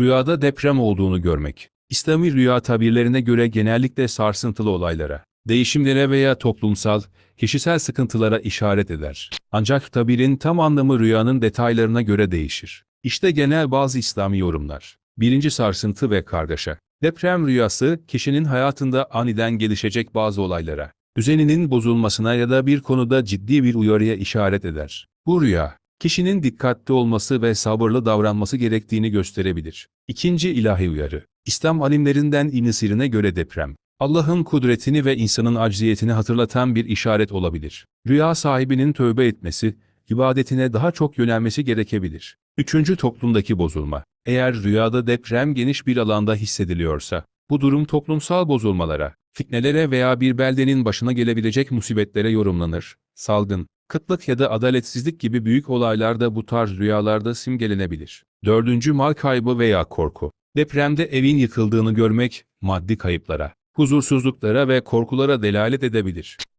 Rüyada deprem olduğunu görmek. İslami rüya tabirlerine göre genellikle sarsıntılı olaylara, değişimlere veya toplumsal, kişisel sıkıntılara işaret eder. Ancak tabirin tam anlamı rüyanın detaylarına göre değişir. İşte genel bazı İslami yorumlar. Birinci sarsıntı ve kargaşa. Deprem rüyası, kişinin hayatında aniden gelişecek bazı olaylara, düzeninin bozulmasına ya da bir konuda ciddi bir uyarıya işaret eder. Bu rüya, kişinin dikkatli olması ve sabırlı davranması gerektiğini gösterebilir. İkinci ilahi uyarı. İslam alimlerinden İbn göre deprem, Allah'ın kudretini ve insanın acziyetini hatırlatan bir işaret olabilir. Rüya sahibinin tövbe etmesi, ibadetine daha çok yönelmesi gerekebilir. Üçüncü toplumdaki bozulma. Eğer rüyada deprem geniş bir alanda hissediliyorsa, bu durum toplumsal bozulmalara, fitnelere veya bir beldenin başına gelebilecek musibetlere yorumlanır. Salgın, kıtlık ya da adaletsizlik gibi büyük olaylar da bu tarz rüyalarda simgelenebilir. Dördüncü mal kaybı veya korku. Depremde evin yıkıldığını görmek, maddi kayıplara, huzursuzluklara ve korkulara delalet edebilir.